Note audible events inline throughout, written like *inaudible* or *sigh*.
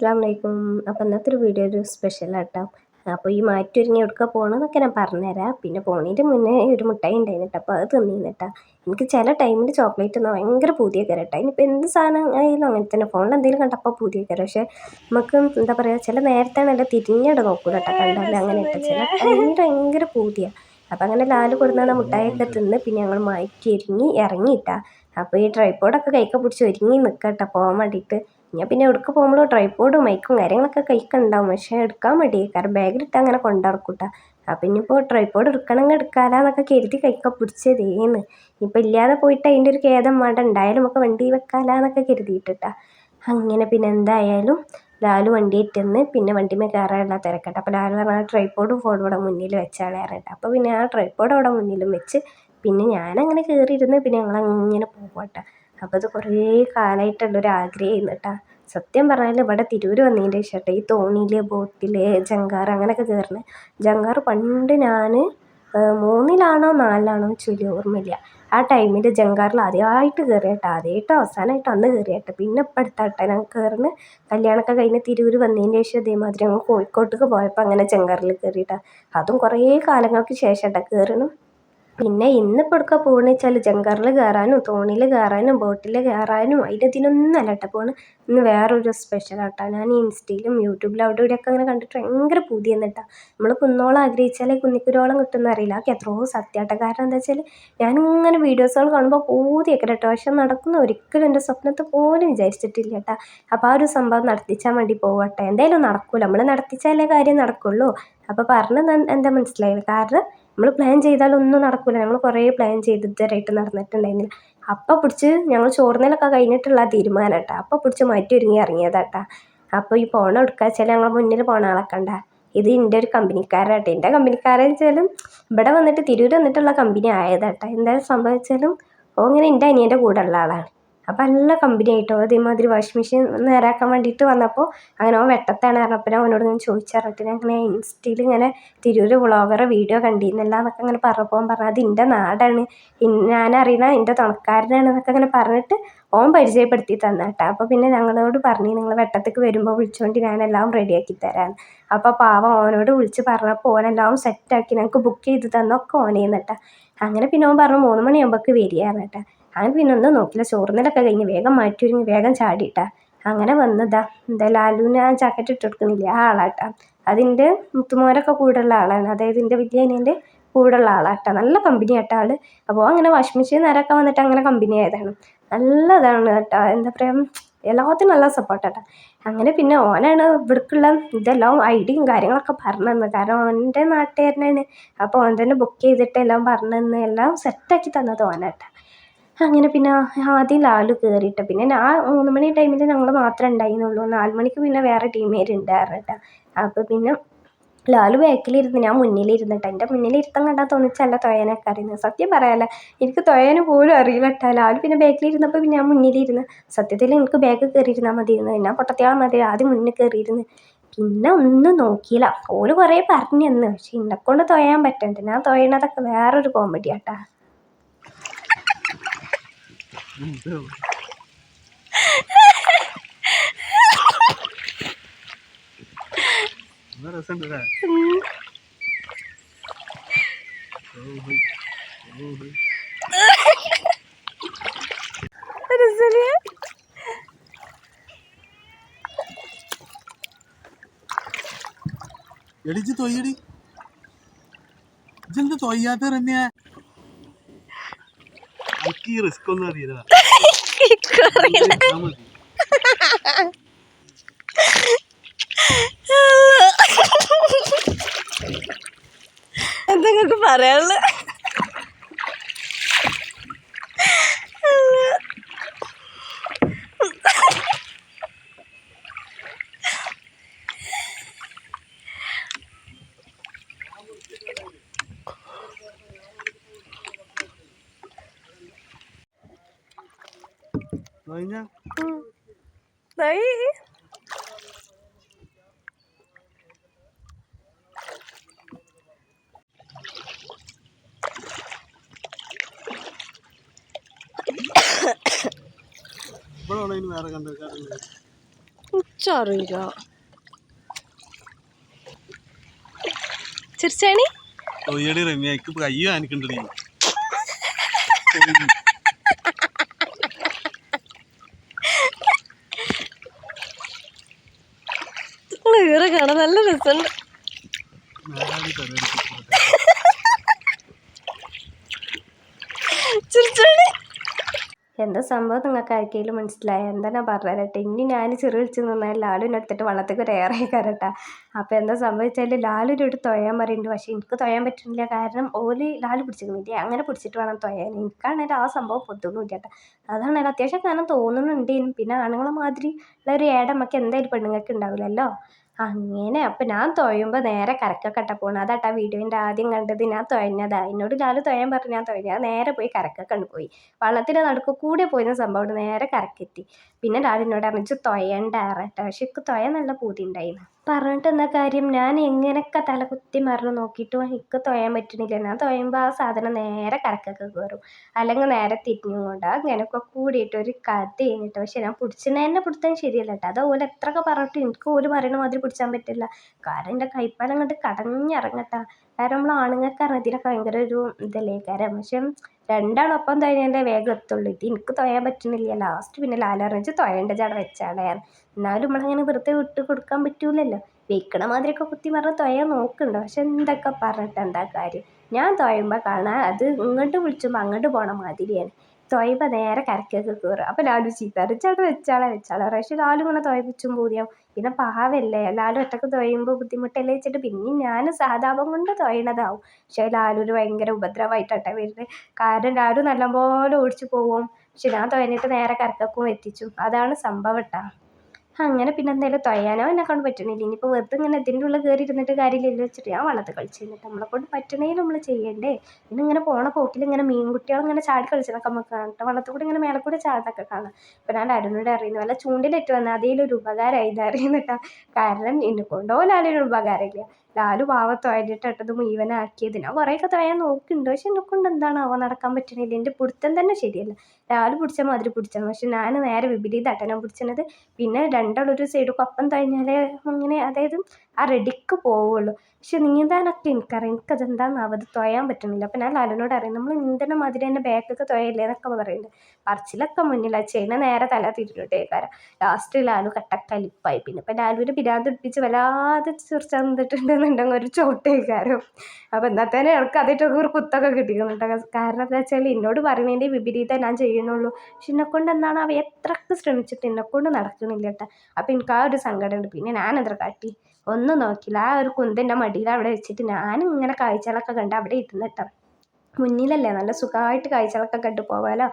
അസ്സാം വലൈക്കും അപ്പോൾ ഇന്നത്തെ ഒരു വീഡിയോ ഒരു സ്പെഷ്യൽ ആട്ടോ. അപ്പോൾ ഈ മാറ്റൊരുങ്ങി എവിടുക്ക പോകണമെന്നൊക്കെ ഞാൻ പറഞ്ഞുതരാം. പിന്നെ പോണേന്റെ മുന്നേ ഒരു മിഠായി ഉണ്ടായിരുന്നു അപ്പോൾ അത് തിന്നിന്നിട്ടാ എനിക്ക് ചില ടൈമിൽ ചോക്ലേറ്റ് ഒന്നും ഭയങ്കര പൂതിയൊക്കെ കേട്ടോ ഇനിയിപ്പോൾ എന്ത് സാധനം ആയാലും അങ്ങനെ തന്നെ. ഫോണിൽ എന്തെങ്കിലും കണ്ടപ്പോൾ പുതിയ പൂതിയൊക്കെ പക്ഷേ നമുക്ക് എന്താ പറയുക ചില നേരത്താണല്ലോ തിരിഞ്ഞിട്ട് നോക്കൂല കേട്ടോ കണ്ടാൽ അങ്ങനെ ഇട്ട ചില ടൈമിൽ ഭയങ്കര പൂതിയാണ് അപ്പോൾ അങ്ങനെ ലാൽ കൊടുന്നാണ് മുട്ടായൊക്കെ തിന്ന് പിന്നെ ഞങ്ങൾ മാറ്റി ഒരുങ്ങി ഇറങ്ങിയിട്ടാ. അപ്പോൾ ഈ ട്രൈപ്പോഡൊക്കെ കൈക്കെ പിടിച്ച് ഒരുങ്ങി നിൽക്കട്ടെ പോകാൻ വേണ്ടിയിട്ട് ഞാൻ പിന്നെ എവിടേക്ക് പോകുമ്പോൾ ട്രൈപ്പോഡും മൈക്കും കാര്യങ്ങളൊക്കെ കൈക്കുണ്ടാവും പക്ഷേ എടുക്കാൻ കാരണം ബാഗിലിട്ട് അങ്ങനെ കൊണ്ടിറക്കൂട്ട അപ്പം ഇനിയിപ്പോൾ ട്രൈപ്പോഡ് എടുക്കണമെങ്കിൽ എടുക്കാലാന്നൊക്കെ കരുതി കൈക്ക പിടിച്ചതേന്ന് ഇപ്പം ഇല്ലാതെ പോയിട്ട് അതിന്റെ ഒരു ഖേദം വേണ്ട. ഉണ്ടായാലും ഒക്കെ വണ്ടി വെക്കാലാന്നൊക്കെ കരുതിയിട്ടിട്ടാ. അങ്ങനെ പിന്നെ എന്തായാലും ലാലു വണ്ടിയിട്ടെന്ന് പിന്നെ വണ്ടിമേ കയറാനുള്ള തിരക്കട്ടെ അപ്പോൾ ലാലു പറഞ്ഞാൽ ട്രൈപ്പോഡും ഫോണും ഇവിടെ മുന്നിൽ വെച്ചാൽ കയറട്ടെ അപ്പോൾ പിന്നെ ആ ട്രൈപ്പോഡ് അവിടെ മുന്നിലും വെച്ച് പിന്നെ ഞാനങ്ങനെ കയറിയിരുന്ന് പിന്നെ ഞങ്ങളങ്ങനെ പോകട്ടെ അപ്പോൾ അത് കുറേ കാലമായിട്ടുള്ളൊരു ആഗ്രഹമായിരുന്നു കേട്ടോ സത്യം പറഞ്ഞാൽ ഇവിടെ തിരൂർ വന്നതിന്റെ ശേഷം ഈ തോണിയിൽ ബോട്ടിൽ ജങ്കാർ അങ്ങനെയൊക്കെ കയറുന്നത് ജങ്കാർ പണ്ട് ഞാൻ മൂന്നിലാണോ നാലിലാണോ ചൊല്ലി ഓർമ്മയില്ല. ആ ടൈമിൽ ജങ്കാറിൽ ആദ്യമായിട്ട് കയറിയട്ടോ ആദ്യമായിട്ടോ അവസാനമായിട്ടോ അന്ന് കയറിയട്ടോ പിന്നെ ഇപ്പം അടുത്തട്ടെ ഞാൻ കയറുന്ന കല്യാണമൊക്കെ കഴിഞ്ഞ് തിരൂർ വന്നതിന്റെ ശേഷം ഇതേമാതിരി ഞങ്ങൾ കോഴിക്കോട്ടേക്ക് പോയപ്പോൾ അങ്ങനെ ജങ്കാറിൽ കയറിയിട്ടാണ് അതും കുറേ കാലങ്ങൾക്ക് ശേഷം കേട്ടോ കയറണം പിന്നെ ഇന്നിപ്പോൾ എടുക്കാൻ പോകണമെന്ന് വെച്ചാൽ ജങ്കറിൽ കയറാനും തോണിയിൽ കയറാനും ബോട്ടിൽ കയറാനും അതിന്റെ ഇതിനൊന്നും അല്ല കേട്ടോ പോണ്. ഇന്ന് വേറൊരു സ്പെഷ്യൽ ആട്ടോ. ഞാൻ ഇൻസ്റ്റയിലും യൂട്യൂബിലും അവിടെ ഇവിടെയൊക്കെ അങ്ങനെ കണ്ടിട്ട് ഭയങ്കര പുതിയ എന്നിട്ടാ നമ്മൾ കുന്നോളം ആഗ്രഹിച്ചാലേ കുന്നിക്കുരോളം കിട്ടുമെന്ന് അറിയില്ല അതൊക്കെ എത്രയോ സത്യമാട്ടോ കാരണം എന്താ വെച്ചാൽ ഞാനിങ്ങനെ വീഡിയോസുകൾ കാണുമ്പോൾ പൂതിയൊക്കെ കേട്ടോ. പക്ഷെ നടക്കുന്ന ഒരിക്കലും എന്റെ സ്വപ്നത്തെ പോലും വിചാരിച്ചിട്ടില്ല കേട്ടോ. അപ്പോൾ ആ ഒരു സംഭവം നടത്തിച്ചാൽ വേണ്ടി പോവട്ടെ. എന്തായാലും നടക്കൂല. നമ്മൾ നടത്തിച്ചാലേ കാര്യം നടക്കുള്ളൂ. അപ്പോൾ പറഞ്ഞത് എന്താ മനസ്സിലായില്ല. കാരണം നമ്മൾ പ്ലാൻ ചെയ്താലൊന്നും നടക്കില്ല ഞങ്ങൾ കുറേ പ്ലാൻ ചെയ്ത് ഇതുവരെയായിട്ട് നടന്നിട്ടുണ്ടായിരുന്നില്ല. അപ്പം പിടിച്ച് ഞങ്ങൾ ചോറുന്നലൊക്കെ കഴിഞ്ഞിട്ടുള്ള തീരുമാനം കേട്ടോ അപ്പം പിടിച്ച് മാറ്റി ഒരുങ്ങി ഇറങ്ങിയതാട്ടാ. അപ്പോൾ ഈ പോണ എടുക്കുക വെച്ചാൽ ഞങ്ങൾ മുന്നിൽ പോണ ആളൊക്കെ ഇത് എന്റെ ഒരു കമ്പനിക്കാരാട്ടോ. എന്റെ കമ്പനിക്കാരെന്ന് വെച്ചാലും ഇവിടെ വന്നിട്ട് തിരൂർ വന്നിട്ടുള്ള കമ്പനി ആയതാട്ടോ. എന്താ സംഭവിച്ചാലും ഓ ഇങ്ങനെ എന്റെ അനിയന്റെ കൂടെ ഉള്ള ആളാണ്. അപ്പം നല്ല കമ്പനി ആയിട്ടോ? അതേമാതിരി വാഷിംഗ് മെഷീൻ നേരാക്കാൻ വേണ്ടിയിട്ട് വന്നപ്പോൾ അങ്ങനെ അവൻ വെട്ടത്താണ് പറഞ്ഞപ്പോൾ അവനോട് ഞാൻ ചോദിച്ചറിഞ്ഞിട്ട് ഞാൻ അങ്ങനെ ഇൻസ്റ്റയിൽ ഇങ്ങനെ തിരൂർ വ്ളോഗറെ വീഡിയോ കണ്ടിരുന്നില്ല എന്നൊക്കെ അങ്ങനെ പറഞ്ഞപ്പോൾ പറഞ്ഞത് പറഞ്ഞു അത് എന്റെ നാടാണ്. ഞാനറിയുന്ന എന്റെ തുണക്കാരനാണ് എന്നൊക്കെ അങ്ങനെ പറഞ്ഞിട്ട് ഓൻ പരിചയപ്പെടുത്തി തന്നാട്ടാ അപ്പോൾ പിന്നെ ഞങ്ങളോട് പറഞ്ഞു നിങ്ങൾ വെട്ടത്തേക്ക് വരുമ്പോൾ വിളിച്ചുകൊണ്ട് ഞാനെല്ലാം റെഡിയാക്കി തരാം അപ്പോൾ പാവം ഓനോട് വിളിച്ച് പറഞ്ഞപ്പോൾ ഓനെല്ലാം സെറ്റാക്കി ഞങ്ങൾക്ക് ബുക്ക് ചെയ്ത് തന്നൊക്കെ ഓനേന്ന് കേട്ടോ. അങ്ങനെ പിന്നെ ഓൻ പറഞ്ഞു മൂന്ന് മണിയാകുമ്പോഴേക്ക് വരികയാണ് കേട്ടോ. അങ്ങനെ പിന്നെ ഒന്നും നോക്കില്ല. ചോറുന്നലൊക്കെ കഴിഞ്ഞ് വേഗം മാറ്റി ഒരുങ്ങി വേഗം ചാടിയിട്ടാ. അങ്ങനെ വന്നതാ. എന്താ ലാലുവിന് ആ ജാക്കറ്റ് ഇട്ട് കൊടുക്കുന്നില്ല? ആ ആളാട്ടാ. അതിന്റെ മുത്തുമോരൊക്കെ കൂടുള്ള ആളാണ്. അതായത് എന്റെ വലിയ അനിയന്റെ കൂടുള്ള ആളാട്ടാ. നല്ല കമ്പനി ആട്ടാ ആൾ. അപ്പോൾ അങ്ങനെ വാഷിംഗ് മെഷീൻ നേരൊക്കെ വന്നിട്ട് അങ്ങനെ കമ്പനി ആയതാണ്. നല്ലതാണ് കേട്ടോ. എന്താ പറയുക എല്ലാത്തിനും നല്ല സപ്പോർട്ടാട്ടാ അങ്ങനെ പിന്നെ ഓനാണ് ഇവിടേക്കുള്ള ഇതെല്ലാം ഐഡിയും കാര്യങ്ങളൊക്കെ പറഞ്ഞു തന്നത് കാരണം ഓന്റെ നാട്ടുകാരനാണ്. അപ്പോൾ ഓൻ തന്നെ ബുക്ക് ചെയ്തിട്ട് എല്ലാം പറഞ്ഞു തന്ന് എല്ലാം സെറ്റാക്കി തന്നത് ഓനാട്ടാ. അങ്ങനെ പിന്നെ ആദ്യം ലാലു കയറിയിട്ട് പിന്നെ ആ മൂന്ന് മണി ടൈമിൽ ഞങ്ങൾ മാത്രമേ ഉണ്ടായിരുന്നുള്ളൂ നാല് മണിക്ക് പിന്നെ വേറെ ടീമേരുണ്ടായിരുന്നു കേട്ടോ അപ്പോൾ പിന്നെ ലാലു ബാക്കിലിരുന്ന് ഞാൻ മുന്നിലിരുന്നിട്ട്. എന്റെ മുന്നിലിരുത്തം കണ്ടാൽ തോന്നിച്ചല്ല തൊയനൊക്കെ അറിയുന്നത് സത്യം പറയാല്ല എനിക്ക് തൊയന് പോലും അറിയില്ല കേട്ടോ ലാലു പിന്നെ ബാക്കിലിരുന്നപ്പോൾ പിന്നെ ഞാൻ മുന്നിലിരുന്ന് സത്യത്തിൽ എനിക്ക് ബാഗ് കയറിയിരുന്നാൽ മതിയിരുന്നു ഞാൻ പൊട്ടത്തിയാൾ മതി ആദ്യം മുന്നിൽ കയറിയിരുന്ന് പിന്നെ ഒന്നും നോക്കിയില്ല. ഓൽ കുറേ പറഞ്ഞു തന്നു പക്ഷെ എന്നെക്കൊണ്ട് തൊയാൻ പറ്റണ്ട? ഞാൻ തൊയണതൊക്കെ വേറൊരു കോമഡി ആട്ടാ. രസമുണ്ടല്ലേ എടിച്ച് തൊയ്യടി. ഇജെന്ത് തൊയ്യാത്ത റമ്യ? എനിക്ക് ഈ റിസ്ക് ഒന്നും അറിയില്ല. എന്തെങ്കിലും പറയാനുള്ള? കണ്ടു ഇച്ചറിയില്ല ചിരിച്ചാണി തൊയ്യടി റമ്യ *laughs* കാണാൻ നല്ല രസമുണ്ട്. എന്താ സംഭവം നിങ്ങൾക്ക് ആർക്കെങ്കിലും മനസ്സിലായ? എന്താ ഞാൻ പറഞ്ഞുതരട്ടെ. ഇനി ഞാൻ ചെറു വിളിച്ച് നിന്നാൽ ലാലുവിനെ എടുത്തിട്ട് വള്ളത്തേക്ക് ഒരു ഏറെ കയറട്ടാ അപ്പോൾ എന്താ സംഭവിച്ചാൽ ലാലുവിന്റെ അടുത്ത് തൊയാൻ പറയുന്നുണ്ട്. പക്ഷേ എനിക്ക് തൊയാൻ പറ്റുന്നില്ല. കാരണം ഓൽ ലാലു പിടിച്ചിരുന്നില്ല അങ്ങനെ പിടിച്ചിട്ട് വേണം തൊയാൻ എനിക്കാണെങ്കിൽ ആ സംഭവം പൊത്തുന്നില്ല കേട്ടോ. അതാണ് അത്യാവശ്യം കാരണം തോന്നുന്നുണ്ട്. പിന്നെ ആണുങ്ങളെ മാതിരി ഉള്ള ഒരു ഏടമ്മക്ക് എന്തായാലും പെണ്ണുങ്ങൾക്ക് ഉണ്ടാവില്ലല്ലോ. അങ്ങനെ അപ്പം ഞാൻ തുഴയുമ്പോൾ നേരെ കരക്കക്കട്ട പോകണം അതാട്ടാ വീഡിയോന്റെ ആദ്യം കണ്ടത്. ഞാൻ തൊഴഞ്ഞതാ. എന്നോട് ലാലു തുഴയാൻ പറഞ്ഞു. ഞാൻ തൊഴഞ്ഞ. നേരെ പോയി കരക്കൊക്കെ പോയി. വള്ളത്തിന്റെ നടുക്ക് കൂടെ പോയിരുന്ന സംഭവം നേരെ കരക്കെത്തി. പിന്നെ ലാലു എന്നോട് അറിയിച്ചു തൊഴണ്ട കേട്ടോ പക്ഷെ എനിക്ക് തുഴ നല്ല പൂതി ഉണ്ടായിരുന്നു പറഞ്ഞിട്ട് എന്ന കാര്യം? ഞാൻ എങ്ങനെയൊക്കെ തല കുത്തി മറിഞ്ഞ് നോക്കിയിട്ടും എനിക്ക് തൊഴാൻ പറ്റണില്ല. ഞാൻ തുഴയുമ്പോൾ ആ സാധനം നേരെ കരക്കൊക്കെ കയറും അല്ലെങ്കിൽ നേരെ തിരിഞ്ഞും കൊണ്ട് അങ്ങനെയൊക്കെ കൂടിയിട്ട് ഒരു കഥ കഴിഞ്ഞിട്ട്. പക്ഷെ ഞാൻ പിടിച്ചതിനെ പിടുത്തം ശരിയല്ല കേട്ടോ അത് ഓൽ എത്രയൊക്കെ പറഞ്ഞിട്ട് എനിക്ക് ഓൽ പറയണ മാതിരി പിടിച്ചാൻ പറ്റില്ല. കാരണം എന്റെ കൈപ്പാലം അങ്ങോട്ട് കടഞ്ഞിറങ്ങട്ടാ. കാരണം നമ്മൾ ആണുങ്ങൾക്ക് ഇതിനൊക്കെ ഭയങ്കര ഒരു ഇതല്ലേ? കാരണം പക്ഷെ രണ്ടാളൊപ്പം തൊഴിഞ്ഞതിന്റെ വേഗം എത്തുള്ളൂ. ഇത് എനിക്ക് തൊഴാൻ പറ്റുന്നില്ല. ലാസ്റ്റ് പിന്നെ ലാലറിഞ്ഞ് തൊഴേണ്ട ചട വെച്ചാളെ എന്നാലും നമ്മളങ്ങനെ വെറുതെ വിട്ട് കൊടുക്കാൻ പറ്റൂലല്ലോ. വെക്കണ മാതിരിയൊക്കെ കുത്തി പറഞ്ഞ് തൊഴാൻ നോക്കുന്നുണ്ട് പക്ഷെ എന്തൊക്കെ പറഞ്ഞിട്ട് എന്താ കാര്യം? ഞാൻ തൊഴുമ്പോൾ കാണാൻ അത് ഇങ്ങോട്ട് വിളിച്ചുമ്പോൾ അങ്ങോട്ട് പോണ മാതിരിയാണ്. തൊയ്യുമ്പോൾ നേരെ കരക്കൊക്കെ കയറും അപ്പോൾ ലാലു ചീത്ത ചേട്ടാ വെച്ചാളെ വെച്ചാളെ പക്ഷേ ലാലു ഇങ്ങനെ തൊയ്പ്പിച്ചും പൂതിയാവും. പിന്നെ പാവല്ലേ? ലാലു ഒറ്റയ്ക്ക് തൊയ്യുമ്പോൾ ബുദ്ധിമുട്ടല്ലേ വെച്ചിട്ട് പിന്നെ ഞാൻ സഹതാപം കൊണ്ട് തോയണതാവും പക്ഷേ ലാലു ഒരു ഭയങ്കര ഉപദ്രവമായിട്ടാട്ടെ വരുന്നത് കാരണം ലാലു നല്ലപോലെ ഓടിച്ചു പോവും. പക്ഷെ ഞാൻ തൊയ്ഞ്ഞിട്ട് നേരെ കരക്കക്കും എത്തിച്ചു. അതാണ് സംഭവം കേട്ടോ അങ്ങനെ പിന്നെ എന്തായാലും തൊയ്യാനോ എന്നെ കൊണ്ട് പറ്റണില്ല ഇനിയിപ്പോൾ വെറുതെ ഇങ്ങനെ ഇതിന്റെ ഉള്ളിൽ കയറി ഇരുന്നിട്ട് കാര്യമില്ലല്ലോ വെച്ചിട്ട് ഞാൻ വള്ളത്തിൽ കളിച്ച് കഴിഞ്ഞിട്ട് നമ്മളെ കൊണ്ട് പറ്റണേലും നമ്മൾ ചെയ്യണ്ടേ? പിന്നെ ഇങ്ങനെ പോണ പോക്കിൽ ഇങ്ങനെ മീൻകുട്ടികൾ ഇങ്ങനെ ചാടി കളിച്ചതൊക്കെ നമുക്ക് കാണാം. കേട്ടോ വള്ളത്തിൽ ഇങ്ങനെ മേലെ കൂടെ ചാടുന്നൊക്കെ കാണാം. അപ്പോൾ ഞാൻ അരുണിനോട് അറിയുന്നു വല്ല ചൂണ്ടിലിട്ട് വന്നാൽ അതിലൊരു ഉപകാരമായി ഇത് അറിയുന്നിട്ടാ. കാരണം എന്നെ കൊണ്ടോ ലാലൊരു ഉപകാരമില്ല. ലാലു പാവത്തോയിട്ടിട്ടത് ഈവനാക്കിയത് ഞാൻ കുറേയൊക്കെ തൊഴാൻ നോക്കുന്നുണ്ട് പക്ഷെ എന്നെ കൊണ്ട് അവ നടക്കാൻ പറ്റണില്ല. എന്റെ പിടുത്തം തന്നെ ശരിയല്ല. ലാലു പിടിച്ച മാതിരി പിടിച്ചാൽ പക്ഷെ ഞാൻ നേരെ വിപരീതമായിട്ടാണ് ഞാൻ പിടിച്ചത്. പിന്നെ രണ്ടാളൊരു സൈഡ് കൊപ്പം തഴഞ്ഞാലേ അങ്ങനെ അതായത് ആ റെഡിക്ക് പോവുള്ളൂ. പക്ഷെ നീന്താനൊക്കെ എനിക്കറിയാം. എനിക്കതെന്താണെന്നാവും അത് തുഴയാൻ പറ്റുന്നില്ല. അപ്പം ഞാൻ ലാലിനോട് അറിയാം. നമ്മൾ നീന്തണ മാതിരി തന്നെ ബാക്കൊക്കെ തൊഴയില്ലേ? എന്നൊക്കെ പറയുന്നുണ്ട് പറച്ചിലൊക്കെ മുന്നിലാണ് ചെയ്യുന്ന നേരെ തല തിരിഞ്ഞിട്ടേക്കാരം ലാസ്റ്റ് ലാലു കട്ടക്കലിപ്പായി. പിന്നെ ഇപ്പം ലാലുവിനെ പിരാന്ത് പിടിപ്പിച്ച് വല്ലാതെ ചിറിച്ച് ഒരു ചോട്ടേക്കാരം. എന്നാൽ തന്നെ എനിക്ക് അതിട്ടൊക്കെ ഒരു കുത്തൊക്കെ കിട്ടിക്കുന്നുണ്ട് കാരണം എന്താ വെച്ചാൽ എന്നോട് പറയുന്നതിന്റെ വിപരീതം ഞാൻ ചെയ്യണുള്ളൂ പക്ഷെ എന്നെക്കൊണ്ട് എന്താണ് അവ എത്രക്ക് ശ്രമിച്ചിട്ട് എന്നെക്കൊണ്ട് നടക്കണില്ല കേട്ടോ. അപ്പം എനിക്ക് ആ ഒരു സങ്കടമുണ്ട്. പിന്നെ ഞാൻ കാട്ടി? ഒന്നും നോക്കില്ല. ആ ഒരു കുന്തിന്റെ മടിയിൽ അവിടെ വെച്ചിട്ട് ഞാൻ ഇങ്ങനെ കാഴ്ചകളൊക്കെ കണ്ട് അവിടെ ഇരുന്നിട്ടാ മുന്നിലല്ലേ നല്ല സുഖമായിട്ട് കാഴ്ചകളൊക്കെ കണ്ടു പോവാലോ?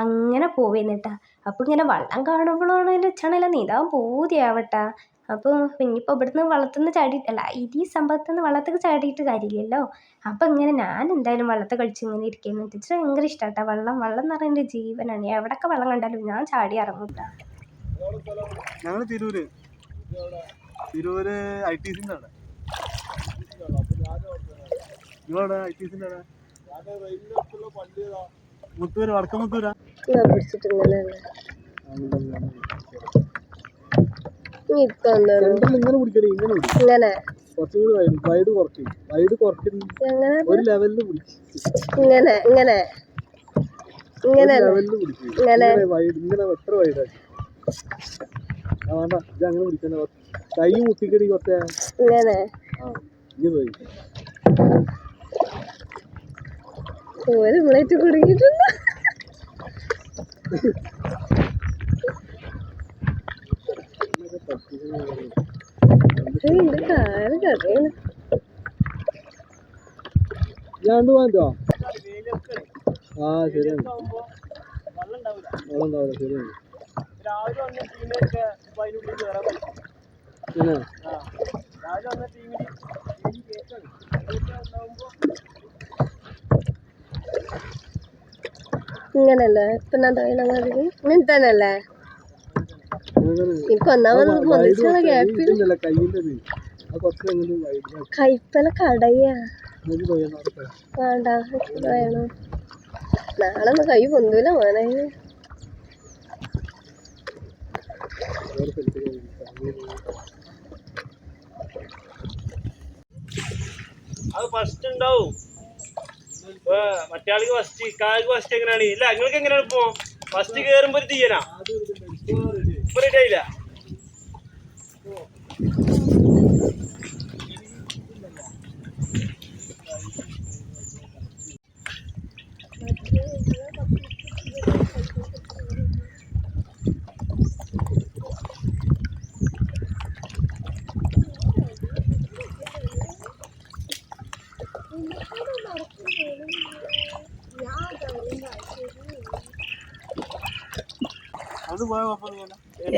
അങ്ങനെ പോവുന്നിട്ടാ അപ്പോൾ ഇങ്ങനെ വള്ളം കാണുമ്പോഴാണെങ്കിലും വെച്ചാണല്ലോ നീതാൻ പൂതിയാവട്ടാ. അപ്പോൾ ഇനിയിപ്പോൾ ഇവിടുന്ന് വള്ളത്തുനിന്ന് ചാടിയിട്ടല്ല ഇത് ഈ സംഭവത്തിൽ നിന്ന് വള്ളത്തിൽ ചാടിയിട്ട് കാര്യമില്ലല്ലോ. അപ്പോൾ ഇങ്ങനെ ഞാൻ എന്തായാലും വള്ളത്തിൽ കളിച്ച് ഇങ്ങനെ ഇരിക്കുന്നു ടീച്ചർ ഭയങ്കര ഇഷ്ടമാട്ടാ വള്ളം വള്ളം എന്ന് പറയുന്നത് ജീവനാണ്. എവിടെയൊക്കെ വള്ളം കണ്ടാലും ഞാൻ ചാടി ഇറങ്ങൂട്ടാ ഞങ്ങൾ തിരൂര്. തിരൂര് ഐ ടി സിന്റെ ആണ് നിങ്ങളവിടെ ഐ ടി സിന്റെ അവിടെ മുത്തൂര് വടക്കം മുത്തൂരാ? ഇങ്ങനെ പിടിക്കണേ ഇങ്ങനെ ഇങ്ങനെ. കുറച്ചും കൂടി വൈഡ് വൈഡ് കുറയ്ക്കും വൈഡ് കുറയ്ക്കും ഒരു ലെവലിൽ പിടിക്കും ഇങ്ങനെ ഇങ്ങനെ. ഇങ്ങനെ. ലെവലിൽ പിടിക്കും ഇങ്ങനെ. വൈഡ് ഇങ്ങനെ എത്ര വൈഡാക്കി വേണ്ട ഇത് അങ്ങനെ പിടിക്കണ്ട കൈ മുട്ടിക്കടി ഇങ്ങനെ പോയി. പ്ലേറ്റ് കുടുങ്ങിയിട്ടുണ്ട്. ആ ശരിയാണ്. വെള്ളം ഉണ്ടാവില്ല ശരിയാണ്. ഇങ്ങനല്ലേ? ഇപ്പൊ ഞാൻ തൊഴിലങ്ങാതിരി ഇങ്ങനെ തന്നെയല്ലേ? അങ്ങനെ ഇപ്പൊ ഒന്നാമത് പൊന്നിച്ചുള്ള ഗ്യാപ്പിൽ ഇതല്ല കയ്യിന്റെ ഇത്. അത് കുറച്ച് വൈഡ് കൈപ്പല കടയാ. വേണ്ട വേണം. നാളെ കൈ പൊന്തൂല മോനെ. അത് ഫസ്റ്റ് ഉണ്ടാവും. മറ്റാൾക്ക് ഫസ്റ്റ് ഇക്കാൾക്ക് ഫസ്റ്റ് എങ്ങനെയാണ്? ഇല്ല നിങ്ങൾക്ക് എങ്ങനെയാണ് ഇപ്പോ? ഫസ്റ്റ് കേറുമ്പോ ഒരു തീയനാ? ഇപ്പൊ റെഡി ആയില്ല?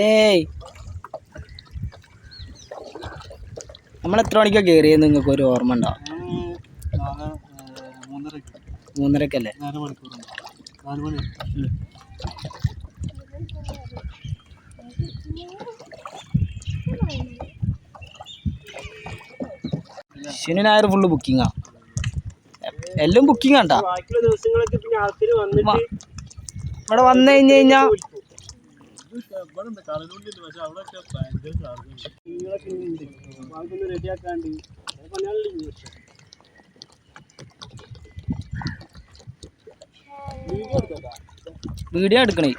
ഏയ്. നമ്മൾ എത്ര മണിക്കാ കയറിയത് നിങ്ങൾക്ക് ഒരു ഓർമ്മ ഉണ്ടോ? മൂന്നരക്കല്ലേ. ശനി ഞായർ ഫുള്ള് ബുക്കിങ്ങാ എല്ലാം ബുക്കിംഗ് ആണ്ടാ. ഇവിടെ വന്നു കഴിഞ്ഞു കഴിഞ്ഞാൽ ഇവിടെ ഉണ്ട് കടലുണ്ടിണ്ട് പക്ഷെ അവിടെ ഒക്കെ ഭയങ്കര ചാർജ് നിങ്ങളൊക്കെ ഉണ്ട്. ആൾക്കൊന്ന് റെഡി ആക്കാണ്ട് പണിയാളില്ല വീഡിയോ എടുക്കണേ.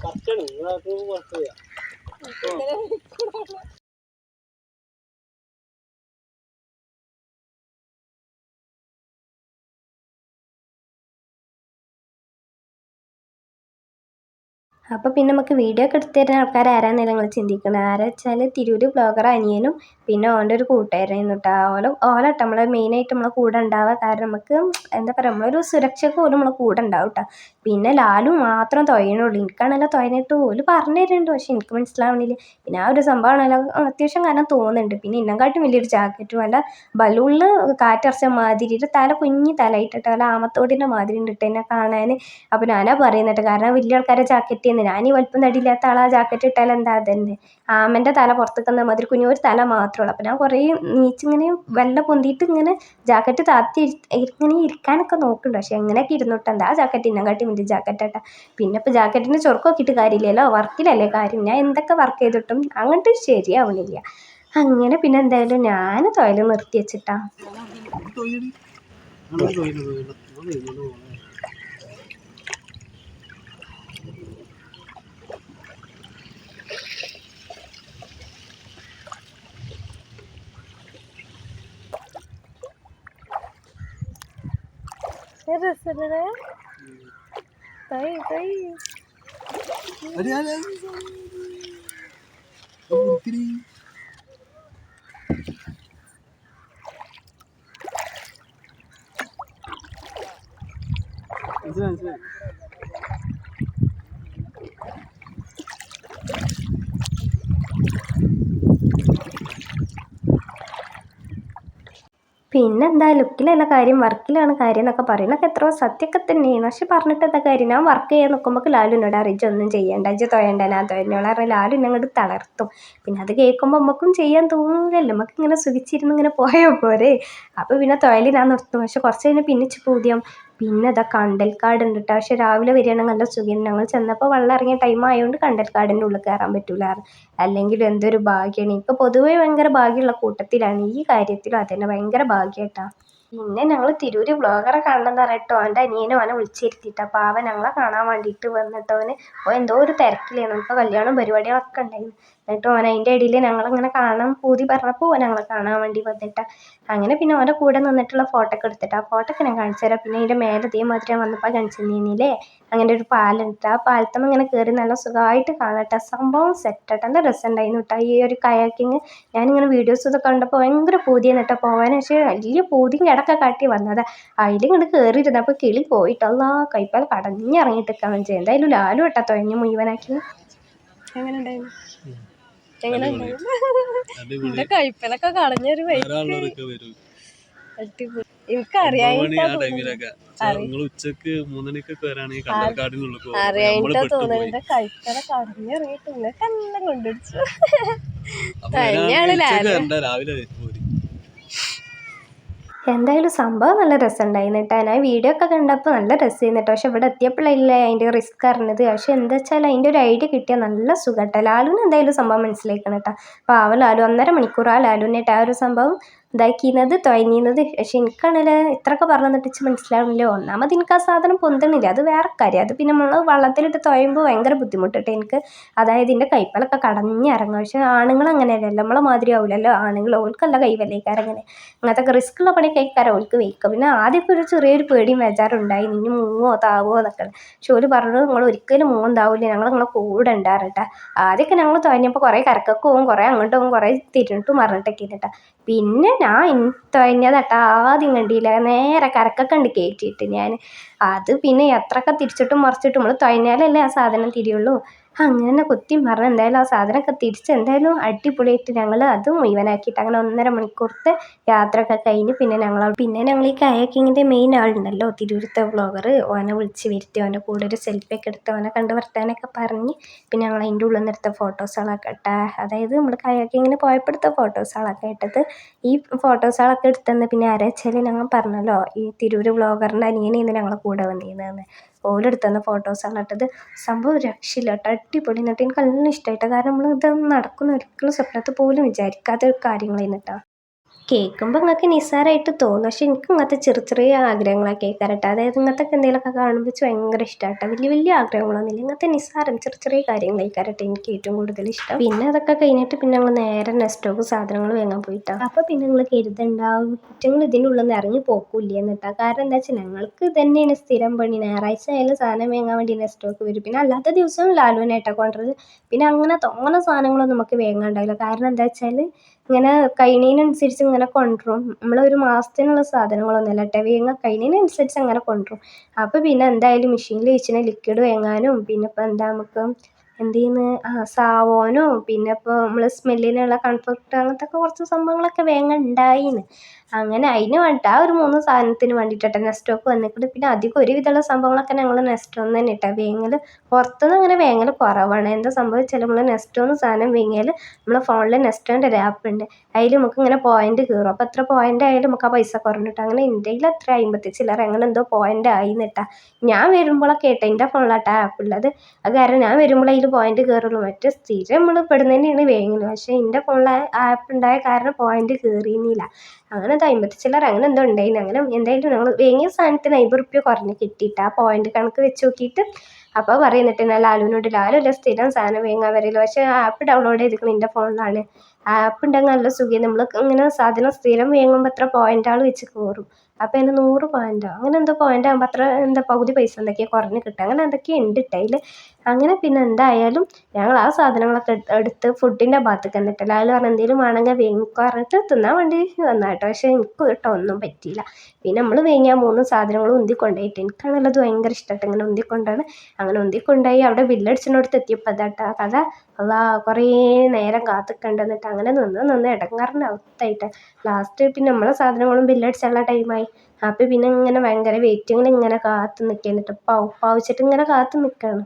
കറക്റ്റാണ്. അപ്പോൾ പിന്നെ നമുക്ക് വീഡിയോ ഒക്കെ എടുത്തു തരുന്ന ആൾക്കാർ നിങ്ങൾ ചിന്തിക്കണം? ആരാ വെച്ചാൽ തിരൂര് ബ്ലോഗർ അനിയനും പിന്നെ ഓന്റെ ഒരു കൂട്ടുകാരനായിരുന്നു കേട്ടോ ഓല ഓലട്ടോ നമ്മൾ മെയിനായിട്ട് നമ്മളെ കൂടെ ഉണ്ടാവുക. കാരണം നമുക്ക് എന്താ പറയുക നമ്മളൊരു സുരക്ഷയ്ക്ക് പോലും നമ്മളെ കൂടെ ഉണ്ടാവും കേട്ടോ പിന്നെ ലാലു മാത്രം തുഴയണുള്ളൂ എനിക്കാണല്ലോ തുഴഞ്ഞിട്ട് ഓൽ പറഞ്ഞു തരുന്നുണ്ട്. പക്ഷെ എനിക്ക് മനസ്സിലാവണില്ല. പിന്നെ ആ ഒരു സംഭവമാണല്ലോ അത്യാവശ്യം കാരണം തോന്നുന്നുണ്ട്. പിന്നെ ഇന്നെക്കാട്ടും വലിയൊരു ജാക്കറ്റും അല്ല ബലൂണിൽ കാറ്ററച്ച മാതിരി ഒരു തല കുഞ്ഞി തല ഇട്ടിട്ട് അല്ല ആമത്തോടിന്റെ മാതിരി ഉണ്ട് എന്നെ കാണാൻ അപ്പോൾ ഞാനാ പറയുന്നുണ്ട് കാരണം വലിയ ആൾക്കാരെ ജാക്കറ്റ് ചെയ്യുന്നത് ഞാൻ ഈ വലിപ്പം തടിയില്ലാത്ത ആളാ ജാക്കറ്റ് ഇട്ടാൽ എന്താ അതന്നെ ആമന്റെ തല പുറത്തേക്ക് വന്ന മാതിരി കുഞ്ഞു ഒരു തല മാത്രമേ ഉള്ളൂ അപ്പോൾ ഞാൻ കുറേ നീച്ചിങ്ങനെ വെള്ളം പൊന്തിയിട്ട് ഇങ്ങനെ ജാക്കറ്റ് താത്തി ഇങ്ങനെ ഇരിക്കാനൊക്കെ നോക്കുന്നുണ്ട് പക്ഷെ എങ്ങനെയൊക്കെ ഇരുന്നിട്ട് എന്താ ആ ജാക്കറ്റ് ഇന്നെക്കാട്ടി ജാക്കറ്റ് ജാക്കറ്റാട്ടാ പിന്നെ ഇപ്പോൾ ജാക്കറ്റിന്റെ ചൊറുക്കം നോക്കിയിട്ട് കാര്യമില്ലല്ലോ വർക്കിലല്ലേ കാര്യം ഞാൻ എന്തൊക്കെ വർക്ക് ചെയ്തിട്ടും അങ്ങോട്ട് ശരിയാവണില്ല അങ്ങനെ പിന്നെ എന്തായാലും ഞാൻ തൊഴിൽ നിർത്തി വെച്ചിട്ടാ തൊഴിൽ അങ്ങനെ തൊഴിൽ തൊഴിൽ നമ്മൾ ഇങ്ങോട്ട് പോകണം അടി അടി അടി. അത് മുറിക്കടി. മനസ്സിലായി മനസ്സിലായി പിന്നെന്താ ലുക്കിലല്ല കാര്യം വർക്കിലാണ് കാര്യം എന്നൊക്കെ പറയുന്നത് എത്രയോ സത്യമൊക്കെ തന്നെയാണ്. പക്ഷെ പറഞ്ഞിട്ട് എന്താ കാര്യം? ഞാൻ വർക്ക് ചെയ്യാൻ നോക്കുമ്പോൾ ലാലുനോട് അറിയിച്ച് ഒന്നും ചെയ്യണ്ട ഇജ്ജ് തൊയണ്ട ഞാൻ തൊയഞ്ഞോളാം പറഞ്ഞാൽ ലാലു എന്നെ തളർത്തും. പിന്നെ അത് കേൾക്കുമ്പോൾ നമുക്കും ചെയ്യാൻ തോന്നില്ലല്ലോ നമുക്ക് ഇങ്ങനെ സുഖിച്ചിരുന്ന് ഇങ്ങനെ പോയാൽ പോരെ. അപ്പോൾ പിന്നെ ഞാൻ നിർത്തും. പക്ഷെ കുറച്ച് കഴിഞ്ഞ് പിന്നെ പൂതിയാവും. പിന്നെ ഇതാ കണ്ടൽക്കാട് ഉണ്ട് കേട്ടോ പക്ഷെ രാവിലെ വരികയാണെങ്കിൽ നല്ല സുഖം. ഞങ്ങൾ ചെന്നപ്പോൾ വെള്ളം ഇറങ്ങിയ ടൈം ആയതുകൊണ്ട് കണ്ടൽക്കാടിന്റെ ഉള്ളിൽ കയറാൻ പറ്റൂല അല്ലെങ്കിൽ എന്തൊരു ഭാഗ്യമാണ് ഇപ്പോൾ പൊതുവേ ഭയങ്കര ഭാഗ്യമുള്ള കൂട്ടത്തിലാണ്. ഈ കാര്യത്തിലും അതന്നെ ഭയങ്കര ഭാഗ്യമായിട്ടാ പിന്നെ ഞങ്ങൾ തിരൂര് വ്ളോഗറെ കാണണമെന്ന് പറഞ്ഞിട്ടോ അവന്റെ അനിയനും അവനെ വിളിച്ചിരുത്തിയിട്ട് അപ്പോൾ അവൻ ഞങ്ങളെ കാണാൻ വേണ്ടിയിട്ട് വന്നിട്ട് അവന് ഓൻ എന്തോ ഒരു തിരക്കിലായിരുന്നു. നമുക്ക് കല്യാണം പരിപാടികളൊക്കെ ഉണ്ടായിരുന്നു. എന്നിട്ട് ഓൻ അതിന്റെ ഇടയിൽ ഞങ്ങളിങ്ങനെ കാണാൻ പൂതി പറഞ്ഞപ്പോൾ ഓൻ ഞങ്ങളെ കാണാൻ വേണ്ടി വന്നിട്ട. അങ്ങനെ പിന്നെ ഓന്റെ കൂടെ നിന്നിട്ടുള്ള ഫോട്ടോ ഒക്കെ എടുത്തിട്ട്. ആ ഫോട്ടോ ഒക്കെ ഞാൻ കാണിച്ചു തരാം. പിന്നെ അതിന്റെ മേലെ ഇതേമാതിരി ഞാൻ വന്നപ്പോൾ കാണിച്ചു തന്നില്ലേ അങ്ങനെ ഒരു പാലുണ്ട്. ആ പാലത്തമ്മ ഇങ്ങനെ കയറി നല്ല സുഖമായിട്ട് കാണട്ടെ. സംഭവം സെറ്റായിട്ട് നല്ല രസമുണ്ടായിരുന്നു കേട്ടോ ഈ ഒരു കയാക്കിങ് ഞാനിങ്ങനെ വീഡിയോസ് ഇതൊക്കെ കണ്ടപ്പോൾ ഭയങ്കര പൂതി കേട്ടോ പോകാൻ പക്ഷേ വലിയ പൂതിയും കിടക്ക കാട്ടി വന്നത്. അതിലിങ്ങോട്ട് കേറി ഇരുന്നപ്പോൾ കിളി പോയിട്ടല്ലാ കൈപ്പാൽ കടഞ്ഞിറങ്ങിയിട്ട് നിൽക്കാൻ ചെയ്യും എന്തായാലും ലാലു കേട്ടോ തൊഴഞ്ഞ് മുഴുവനാക്കി അങ്ങനെ ഉണ്ടായിരുന്നു? എങ്ങനെ അടിപൊളി. നിങ്ങൾ ഉച്ചയ്ക്ക് മൂന്നണിക്കൊക്കെ വരാണെങ്കിൽ അറിയാനിട്ടാ എല്ലാം കൊണ്ടുപിടിച്ചു. വരണ്ട രാവിലെ എന്തായാലും സംഭവം നല്ല രസമുണ്ടായിരുന്നു കേട്ടോ. ഞാൻ വീഡിയോ ഒക്കെ കണ്ടപ്പോൾ നല്ല രസമായിരുന്നു കേട്ടോ. പക്ഷെ ഇവിടെ എത്തിയപ്പോഴല്ലേ അതിന്റെ റിസ്ക് അറിഞ്ഞത്. പക്ഷെ എന്താ വെച്ചാൽ അതിന്റെ ഒരു ഐഡിയ കിട്ടിയാൽ നല്ല സുഖം കേട്ടോ. ലാലുവിന് എന്തായാലും സംഭവം മനസ്സിലാക്കണം കേട്ടോ. പാവ ലാലു ഒന്നര മണിക്കൂർ ആ ലാലുവിനായിട്ട് ആ ഒരു സംഭവം ഇതാക്കിയത് തുഴഞ്ഞിരുന്നത് പക്ഷെ എനിക്കാണെങ്കിൽ ഇത്രയൊക്കെ പറഞ്ഞു തന്നിട്ട് മനസ്സിലാവുന്നില്ല ഒന്നാമത് എനിക്ക് ആ സാധനം പൊന്തണില്ല. അത് വേറെ കാര്യം. അത് പിന്നെ നമ്മൾ വള്ളത്തിലിട്ട് തുഴയുമ്പോൾ ഭയങ്കര ബുദ്ധിമുട്ടിട്ട് എനിക്ക്. അതായത് ഇതിന്റെ കൈപ്പലൊക്കെ കടഞ്ഞിറങ്ങും പക്ഷെ ആണുങ്ങൾ അങ്ങനെയല്ലല്ലോ. നമ്മളെ മാതിരി ആവില്ലല്ലോ ആണുങ്ങൾ ഓൽക്കല്ല കൈവല്ലേക്കാരം അങ്ങനെ അങ്ങനത്തെ റിസ്ക് ഉള്ള പണി കഴിക്കാരം ഓൽക്ക് വയ്ക്കുക. പിന്നെ ആദ്യമൊക്കെ ഒരു ചെറിയൊരു പേടിയും ബേജാറുണ്ടായി ഇനി മൂങ്ങോ താവോ എന്നൊക്കെ പക്ഷെ ഓൽ പറഞ്ഞു നിങ്ങൾ ഒരിക്കലും മൂങ്ങും താവില്ല ഞങ്ങൾ നിങ്ങളെ കൂടെ ഉണ്ടാറുട്ടാ ആദ്യമൊക്കെ ഞങ്ങൾ തുഴഞ്ഞപ്പോൾ കുറേ കരക്കൊക്കെ പോകും കുറേ അങ്ങോട്ട് പോകും കുറേ തിരിഞ്ഞിട്ടും മറിഞ്ഞിട്ടൊക്കെ ഇരുന്നിട്ടാ പിന്നെ ഞാൻ തുഴഞ്ഞതട്ടാ ആദ്യം കണ്ടില്ല. നേരെ കരക്കൊക്കെ കയറ്റിയിട്ട് ഞാൻ. അത് പിന്നെ എത്രയൊക്കെ തിരിച്ചിട്ടും മറിച്ചിട്ടും നമ്മൾ തുഴഞ്ഞാലല്ലേ ആ സാധനം തിരിയുള്ളൂ. അങ്ങനെ കുത്തി മറിഞ്ഞ് എന്തായാലും ആ സാധനമൊക്കെ തിരിച്ച് എന്തായാലും അടിപൊളിയായിട്ട് ഞങ്ങൾ അത് മുഴുവനാക്കിയിട്ട് അങ്ങനെ ഒന്നര മണിക്കൂറത്തെ യാത്രയൊക്കെ കഴിഞ്ഞ് പിന്നെ ഞങ്ങൾ പിന്നെ ഞങ്ങൾ ഈ കയാക്കിങ്ങിന്റെ മെയിൻ ആളുണ്ടല്ലോ തിരൂരത്തെ വ്ളോഗർ ഓനെ വിളിച്ച് വരുത്തി ഓന്റെ കൂടെ ഒരു സെൽഫി ഒക്കെ എടുത്ത് ഓനെ കണ്ട് വർത്താനൊക്കെ പറഞ്ഞ് പിന്നെ ഞങ്ങൾ അതിന്റെ ഉള്ളിൽ നിന്ന് എടുത്ത ഫോട്ടോസുകളൊക്കെ അതായത് നമ്മൾ കയാക്കിങ്ങിന് പോയപ്പോൾ ഫോട്ടോസുകളൊക്കെ ഇട്ടത്. ഈ ഫോട്ടോസുകളൊക്കെ എടുത്തെന്ന് പിന്നെ ആരാച്ചാൽ ഞങ്ങൾ പറഞ്ഞല്ലോ ഈ തിരൂർ വ്ളോഗറിന്റെ അനിയനായിരുന്നു ഞങ്ങളെ കൂടെ വന്നിരുന്നതെന്ന്. ഓലെടുത്തുന്ന ഫോട്ടോസാണ് ഇട്ടത് സംഭവം രക്ഷയില്ല കേട്ടോ. അടിപൊളി. എന്നിട്ട് എനിക്ക് നല്ല ഇഷ്ടമായിട്ടാണ് കാരണം നമ്മൾ ഇത് നടക്കുന്ന ഒരിക്കലും സ്വപ്നത്തിൽ പോലും വിചാരിക്കാത്ത കാര്യങ്ങളായിരുന്നു കേട്ടോ. കേൾക്കുമ്പോൾ നിങ്ങൾക്ക് നിസ്സാരമായിട്ട് തോന്നും. പക്ഷെ എനിക്ക് ഇങ്ങനത്തെ ചെറിയ ചെറിയ ആഗ്രഹങ്ങളൊക്കെ കേൾക്കാറട്ടോ അതായത് ഇങ്ങനത്തെ എന്തെങ്കിലുമൊക്കെ കാണുമ്പോൾ ഭയങ്കര ഇഷ്ടമാട്ടോ വലിയ വലിയ ആഗ്രഹങ്ങളൊന്നുമില്ല ഇങ്ങനത്തെ നിസ്സാരം ചെറിയ ചെറിയ കാര്യങ്ങൾ കേൾക്കാറട്ടെ എനിക്ക് ഏറ്റവും കൂടുതൽ ഇഷ്ടം. പിന്നെ അതൊക്കെ കഴിഞ്ഞിട്ട് പിന്നെ ഞങ്ങൾ നേരെ നെസ്റ്റോക്ക് സാധനങ്ങൾ വാങ്ങാൻ പോയിട്ടാണ് അപ്പോൾ പിന്നെ നിങ്ങൾ കരുതണ്ടാവും. കുറ്റങ്ങൾ ഇതിന്റെ ഉള്ളിൽ നിന്ന് ഇറങ്ങി പോക്കില്ല എന്നിട്ടാ കാരണം എന്താ വെച്ചാൽ ഞങ്ങൾക്ക് തന്നെയാണ് സ്ഥിരം പണി. ഞായറാഴ്ച ആയാലും സാധനം വാങ്ങാൻ വേണ്ടി നെസ്റ്റോക്ക് വരും. പിന്നെ അല്ലാത്ത ദിവസം ലാലുവിനായിട്ടാണ് കൊണ്ടുവരുന്നത് പിന്നെ അങ്ങനെ തോന്നുന്ന സാധനങ്ങളൊന്നും നമുക്ക് വാങ്ങാണ്ടാവില്ല കാരണം എന്താ വെച്ചാൽ ഇങ്ങനെ കഴിയുന്നതിനനുസരിച്ച് ഇങ്ങനെ കൊണ്ടുവരും. നമ്മളൊരു മാസത്തിനുള്ള സാധനങ്ങളൊന്നുമല്ല കേട്ടോ വേങ്ങ കഴിയുന്നതിനനുസരിച്ച് അങ്ങനെ കൊണ്ടുവരും. അപ്പോൾ പിന്നെ എന്തായാലും മെഷീനിൽ വെച്ചിന് ലിക്വിഡ് വാങ്ങാനും പിന്നെ ഇപ്പോൾ എന്താ നമുക്ക് എന്ത് ചെയ്യുന്നു ആ സാവോനോ പിന്നെ ഇപ്പോൾ നമ്മൾ സ്മെല്ലിനുള്ള കംഫർട്ട് അങ്ങനത്തെ ഒക്കെ കുറച്ച് സംഭവങ്ങളൊക്കെ വേഗം ഉണ്ടായിന് അങ്ങനെ അതിന് വേണ്ടിയിട്ട് ആ ഒരു മൂന്ന് സാധനത്തിന് വേണ്ടിയിട്ടാണ് ഒക്കെ വന്നിട്ടുണ്ട് പിന്നെ അധികം ഒരുവിധമുള്ള സംഭവങ്ങളൊക്കെ ഞങ്ങൾ നെസ്റ്റോന്ന് തന്നെ ഇട്ടാൽ വേങ്ങൽ പുറത്തുനിന്ന് അങ്ങനെ വേങ്ങൽ കുറവാണ്. എന്താ സംഭവിച്ചാൽ നമ്മൾ നെസ്റ്റോന്ന് സാധനം വാങ്ങിയാൽ നമ്മളെ ഫോണിൽ നെസ്റ്റോന്റെ ഒരു ആപ്പ് ഉണ്ട്. അതിൽ നമുക്ക് ഇങ്ങനെ പോയിന്റ് കയറും അപ്പോൾ എത്ര പോയിന്റ് ആയാലും നമുക്ക് ആ പൈസ കുറഞ്ഞിട്ട് അങ്ങനെ എന്റെ കയ്യിൽ അത്ര അമ്പത്തി ചില്ലറ അങ്ങനെ എന്തോ പോയിന്റ് ആയി നിട്ടാ ഞാൻ വരുമ്പോഴൊക്കെ കേട്ടോ എന്റെ ഫോണിലാട്ടാ ആപ്പ് ഉള്ളത്. അത് കാരണം ഞാൻ വരുമ്പോൾ അതിൽ പോയിന്റ് കയറുള്ളൂ മറ്റേ സ്ഥിരം നമ്മൾ പെടുന്നതന്നെയാണ് വേങ്ങൽ പക്ഷേ എന്റെ ഫോണിൽ ആപ്പ് ഉണ്ടായ കാരണം പോയിന്റ് കയറിയിരുന്നില്ല അങ്ങനെ അത് അമ്പത്തി ചില്ലറ അങ്ങനെ എന്തോ ഉണ്ടായിന്. അങ്ങനെ എന്തായാലും ഞങ്ങൾ വേങ്ങിയ സാധനത്തിന് അമ്പത് റുപ്യ കുറഞ്ഞ് കിട്ടിയിട്ട്. ആ പോയിന്റ് കണക്ക് വെച്ച് നോക്കിയിട്ട് അപ്പോൾ പറയുന്നിട്ട് ഞാൻ ലാലുവിനോട് ലാലു അല്ല സ്ഥിരം സാധനം വേങ്ങാൻ വരില്ല പക്ഷേ ആപ്പ് ഡൗൺലോഡ് ചെയ്തിരിക്കുന്നത് എന്റെ ഫോണിലാണ് ആപ്പ് ഉണ്ടെങ്കിൽ നല്ല സുഖം നമ്മൾ ഇങ്ങനെ സാധനം സ്ഥിരം വേങ്ങുമ്പോൾ എത്ര പോയിന്റുകൾ വെച്ച് കയറും അപ്പോൾ അതിന് നൂറ് പോയിന്റോ അങ്ങനെ എന്തോ പോയിന്റ് ആകുമ്പോൾ അത്ര എന്താ പകുതി പൈസ എന്തൊക്കെയോ കുറഞ്ഞ് കിട്ടുക അങ്ങനെ എന്തൊക്കെയോ ഉണ്ട് ട്ടോ അതിൽ അങ്ങനെ പിന്നെ എന്തായാലും ഞങ്ങൾ ആ സാധനങ്ങളൊക്കെ എടുത്ത് ഫുഡിന്റെ ഭാഗത്തേക്ക് എന്നിട്ട് ലാൽ പറഞ്ഞു എന്തെങ്കിലും വേണമെങ്കിൽ വേങ്ങിക്കോ പറഞ്ഞിട്ട് തിന്നാൻ വേണ്ടി കേട്ടോ പക്ഷേ എനിക്ക് കേട്ടോ ഒന്നും പറ്റിയില്ല. പിന്നെ നമ്മൾ വാങ്ങിയ മൂന്ന് സാധനങ്ങളും ഉന്തി എനിക്കാണുള്ളത് ഭയങ്കര ഇഷ്ടമായിട്ട് ഇങ്ങനെ ഉന്തി കൊണ്ടാണ് അങ്ങനെ ഉന്തി കൊണ്ടുപോയി അവിടെ ബില്ലടിച്ചിനടുത്ത് എത്തിയപ്പോൾ അതാട്ടോ കഥ. അതാ കുറേ നേരം കാത്തിക്കണ്ടെന്നിട്ട് അങ്ങനെ നിന്ന് നിന്ന് ഇടങ്ങാറിന്റെ അവസ്ഥയായിട്ട് ലാസ്റ്റ് പിന്നെ നമ്മളെ സാധനങ്ങളും ബില്ലടിച്ചുള്ള ടൈമായി അപ്പോൾ പിന്നെ ഇങ്ങനെ ഭയങ്കര വെയിറ്റിങ്ങിൽ ഇങ്ങനെ കാത്ത് നിൽക്കുക കേട്ടോ പാവ് ഇങ്ങനെ കാത്ത് നിൽക്കുകയാണ്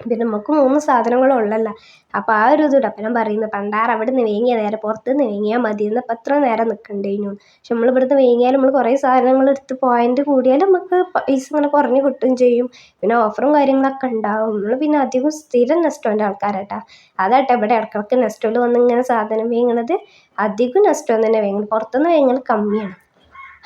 പിന്നെ നമുക്ക് മൂന്ന് സാധനങ്ങളും ഉള്ളല്ല. അപ്പോൾ ആ ഒരു ഇതുണ്ട്. അപ്പം ഞാൻ പറയുന്നത് പണ്ടാറ് അവിടെ നിന്ന് വേങ്ങിയ നേരെ പുറത്ത് നിന്ന് വേങ്ങിയാൽ മതി എന്നപ്പോൾ അത്ര നേരം നിൽക്കണ്ടേനു പക്ഷെ നമ്മൾ ഇവിടുന്ന് വേങ്ങിയാൽ നമ്മൾ കുറേ സാധനങ്ങൾ എടുത്ത് പോയിന്റ് കൂടിയാൽ നമുക്ക് പൈസ ഇങ്ങനെ കുറഞ്ഞ് കിട്ടുകയും ചെയ്യും. പിന്നെ ഓഫറും കാര്യങ്ങളൊക്കെ ഉണ്ടാവും. നമ്മൾ പിന്നെ അധികം സ്ഥിരം നെസ്റ്റോന്റെ ആൾക്കാരട്ടാ. അതാട്ടെ ഇവിടെ ഇടക്കിടക്ക് നെസ്റ്റോയിൽ വന്ന് ഇങ്ങനെ സാധനം വേങ്ങണത്. അധികം നെസ്റ്റോന്ന് തന്നെ വേങ്ങണം. പുറത്തുനിന്ന് വേങ്ങൽ കമ്മിയാണ്.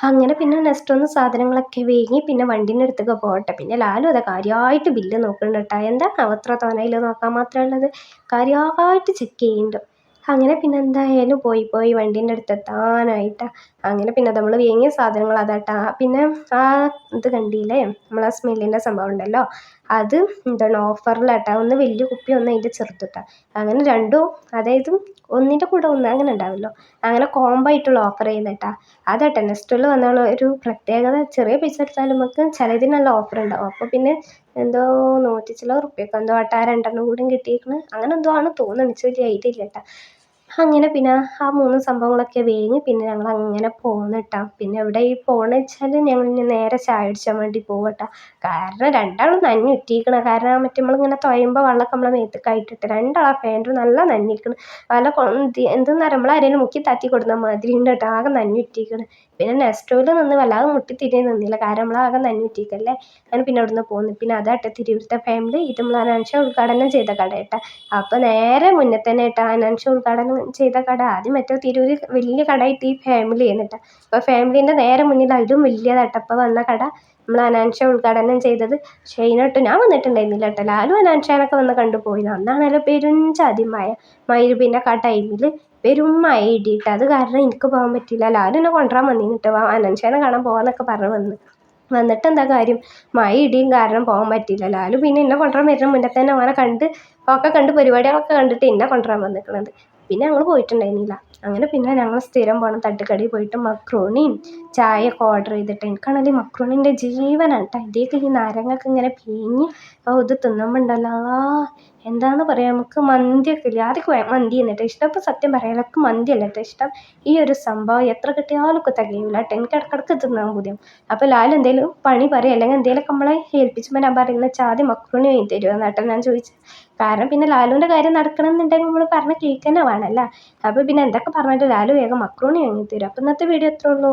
അങ്ങനെ പിന്നെ നെക്സ്റ്റ് ഒന്ന് സാധനങ്ങളൊക്കെ വേങ്ങി പിന്നെ വണ്ടീന്റെ അടുത്തൊക്കെ പോകട്ടെ. പിന്നെ ലാലു അതാ കാര്യമായിട്ട് ബില്ല് നോക്കുന്നുണ്ട് കേട്ടോ. എന്താണ് അവത്ര തോനയിൽ നോക്കാൻ മാത്രമുള്ളത് കാര്യമായിട്ട് ചെക്ക് ചെയ്യുന്നുണ്ട്. അങ്ങനെ പിന്നെ എന്തായാലും പോയി പോയി വണ്ടീന്റെ അടുത്ത് എത്താനായിട്ടാ. അങ്ങനെ പിന്നെ നമ്മൾ വേങ്ങിയ സാധനങ്ങൾ അതാട്ടാ പിന്നെ ആ ഇത് കണ്ടില്ലേ? നമ്മൾ ആ സ്മെല്ലിന്റെ സംഭവം ഉണ്ടല്ലോ? അത് എന്താണ് ഓഫറിലാട്ടാ ഒന്ന് വലിയ കുപ്പി ഒന്ന് അതിന്റെ ചെറുതിട്ടാ അങ്ങനെ രണ്ടും അതായത് ഒന്നിന്റെ കൂടെ ഒന്ന് അങ്ങനെ ഉണ്ടാവുമല്ലോ. അങ്ങനെ കോംബോ ആയിട്ടുള്ള ഓഫർ ചെയ്യുന്നേട്ടാ അതാട്ടെ നെക്സ്റ്റിൽ വന്നുള്ള ഒരു പ്രത്യേകത ചെറിയ പൈസ എടുത്താലും നമുക്ക് ചിലതിന് നല്ല ഓഫർ ഉണ്ടാവും അപ്പോൾ പിന്നെ എന്തോ നൂറ്റി ചില ഉറുപ്പ്യക്ക് എന്തോ ആട്ടാ രണ്ടെണ്ണം കൂടി കിട്ടിയേക്കണ്. അങ്ങനെ എന്തോ ആണ് തോന്നുന്നത് എനിക്ക് വലിയ ഐഡിയ ഇല്ല കേട്ടോ. അങ്ങനെ പിന്നെ ആ മൂന്ന് സംഭവങ്ങളൊക്കെ വേങ്ങി പിന്നെ ഞങ്ങൾ അങ്ങനെ പോന്നു കേട്ടോ പിന്നെ എവിടെ ഈ പോണെന്ന് വെച്ചാൽ ഞങ്ങൾ ഇനി നേരെ ചായ കുടിച്ചാൻ വേണ്ടി പോകും കാരണം രണ്ടാളും നനഞ്ഞ് ഇട്ടിരിക്കണം കാരണം മറ്റേ നമ്മളിങ്ങനെ തുഴയുമ്പോൾ വെള്ളമൊക്കെ നമ്മളെ മേത്തേക്ക് ആയിട്ടിട്ട് രണ്ടാളെ പാന്റും നല്ല നനഞ്ഞിരിക്കണം. വല്ല എന്തെന്ന് പറയുമ്പോൾ ആരെങ്കിലും മുക്കി താത്തി കൊടുക്കുന്ന മാതിരി ഉണ്ട് കേട്ടോ. ആകെ നനഞ്ഞിട്ടിരിക്കണം പിന്നെ നെസ്റ്റോയിൽ നിന്ന് വല്ലാതെ മുട്ടി തിരിഞ്ഞ് നിന്നില്ല. കാരണം നമ്മളാകെ നനഞ്ഞിട്ടിരിക്കല്ലേ അങ്ങനെ പിന്നെ അവിടുന്ന് പോന്നു. പിന്നെ അതാട്ടെ തിരുവിടുത്തെ ഫാമിലി ഇത് അനാൻഷ ഉദ്ഘാടനം ചെയ്ത കട കേട്ടോ അപ്പോൾ നേരെ മുന്നേ തന്നെ കേട്ടോ അനാൻഷ ഉദ്ഘാടനം ചെയ്ത കട. ആദ്യം മറ്റേ തിരൂര് വലിയ കടയായിട്ട് ഈ ഫാമിലി എന്നിട്ട് അപ്പോൾ ഫാമിലീന്റെ നേരെ മുന്നിൽ അതിലും വലിയതാട്ടോ അപ്പോൾ വന്ന കട നമ്മൾ അനാൻഷ ഉദ്ഘാടനം ചെയ്തത്. ഷെയ്നോട്ട് ഞാൻ വന്നിട്ടുണ്ടായിരുന്നില്ല കേട്ടോ ലാലും അനാൻഷാനൊക്കെ വന്ന് കണ്ടുപോയി അന്നാണല്ലോ പെരും ചതി മഴ. പിന്നെ ആ ടൈമിൽ പെരും മഴ ഇടിയിട്ട് അത് കാരണം എനിക്ക് പോകാൻ പറ്റില്ല ലാലു എന്നെ കൊണ്ടുവരാൻ വന്നിരുന്നു കേട്ടോ. അനൻഷാനെ കാണാൻ പോകാമെന്നൊക്കെ പറഞ്ഞ് വന്ന്. വന്നിട്ട് എന്താ കാര്യം? മഴ ഇടിയും കാരണം പോകാൻ പറ്റിയില്ല. ലാലു പിന്നെ എന്നെ കൊണ്ടുവരാൻ വരുന്ന മുന്നേ തന്നെ അവനെ കണ്ട് ഒക്കെ കണ്ട് പരിപാടികളൊക്കെ കണ്ടിട്ട് എന്നെ കൊണ്ടുവരാൻ വന്നിരിക്കണത് പിന്നെ ഞങ്ങൾ പോയിട്ടുണ്ടായിരുന്നില്ല. അങ്ങനെ പിന്നെ ഞങ്ങൾ സ്ഥിരം പോകണം തട്ടുകടയിൽ പോയിട്ട് മക്രോണിയും ചായ ഒക്കെ ഓർഡർ ചെയ്തിട്ട്. എനിക്കാണെങ്കിൽ മക്രോണിന്റെ ജീവനാണ് കേട്ടോ ഇതിലേക്ക് ഈ നാരങ്ങൊക്കെ ഇങ്ങനെ പിഴിഞ്ഞ് ഇത് തിന്നുമ്പോൾ ഉണ്ടല്ലോ. എന്താന്ന് പറയുക നമുക്ക് മന്തിയൊക്കെ ഇല്ലേ ആർക്കും മന്തി എന്നിട്ട്? ഇഷ്ടം ഇപ്പം സത്യം പറയാനൊക്കെ മന്തി മന്തിയല്ല കേട്ടോ ഇഷ്ടം? ഈ ഒരു സംഭവം എത്ര കിട്ടിയാലും ഒക്കെ തികയില്ല കേട്ടോ എനിക്ക് ഇടക്കിടക്ക് തിന്നാൻ പൂതിയും. അപ്പോൾ ലാൽ എന്തെങ്കിലും പണി പറയാം? അല്ലെങ്കിൽ എന്തെങ്കിലുമൊക്കെ നമ്മളെ ഏൽപ്പിച്ചുമ്പോൾ ഞാൻ പറയുന്ന ചാതി മക്രോണി വാങ്ങി തരുമോ എന്നാട്ടോ ഞാൻ ചോദിച്ചു. കാരണം പിന്നെ ലാലുവിന്റെ കാര്യം നടക്കണമെന്നുണ്ടെങ്കിൽ നമ്മൾ പറഞ്ഞ കേക്ക് തന്നെ അപ്പോൾ പിന്നെ എന്തൊക്കെ പറഞ്ഞിട്ട് ലാലു വേഗം മക്രോണി വാങ്ങി തരും അപ്പോൾ ഇന്നത്തെ വീഡിയോ എത്ര ഉള്ളൂ.